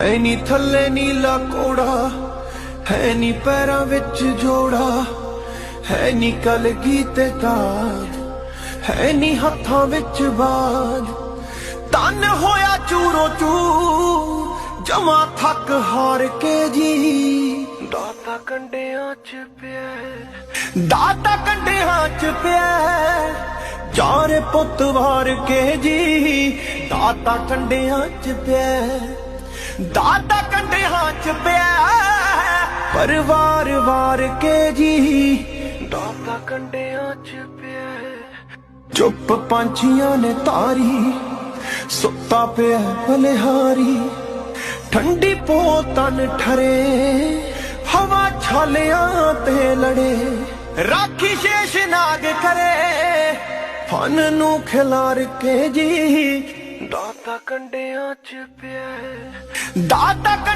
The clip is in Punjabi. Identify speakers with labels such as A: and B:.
A: ਐ ਨੀ ਥੱਲੇ ਨੀਲਾ ਕੋੜਾ ਹੈ ਨੀ ਪੈਰਾਂ ਵਿੱਚ ਜੋੜਾ, ਹੈ ਨੀ ਕਲਗੀ ਤੇ ਤਾਜ ਹੈ ਨੀ ਹੱਥਾਂ ਵਿੱਚ ਬਾਜ ਤਨ ਹੋਇਆ ਚੂਰੋ ਚੂ ਜਮਾ ਥੱਕ ਹਾਰ ਕੇ ਜੀ। ਦਾਤਾ ਕੰਡਿਆਂ ਚ ਪਿਆ, ਦਾਤਾ ਕੰਡਿਆਂ ਚ ਪਿਆ ਚਾਰੇ ਪੁੱਤ ਵਾਰ ਕੇ ਜੀ। ਦਾਤਾ ਕੰਡਿਆਂ ਚ ਪਿਆ। ਦਾਦਾ ਕੰਡਿਆਂ ਚ ਪਿਆ ਪਰਿਵਾਰ ਵਾਰ ਕੇ ਜੀ। ਦਾਦਾ ਕੰਡਿਆਂ ਚ ਪਿਆ ਚੁੱਪ ਪੰਛੀਆਂ ਨੇ ਤਾਰੀ, ਸੁੱਤਾ ਪਿਆ ਬਲਿਹਾਰੀ ਠੰਡੀ ਪੋਤਨ ਠਰੇ, ਹਵਾ ਛਾਲਿਆਂ ਤੇ ਲੜੇ। ਰਾਖੀ ਸ਼ੇਸ਼ ਨਾਗ ਕਰੇ, ਫਨ ਨੂੰ ਖਿਲਾਰ ਕੇ ਜੀ। ਦਾਤਾ ਕੰਡਿਆਂ ਚ ਪਿਆ ਦਾਤਾ ਕੰਡ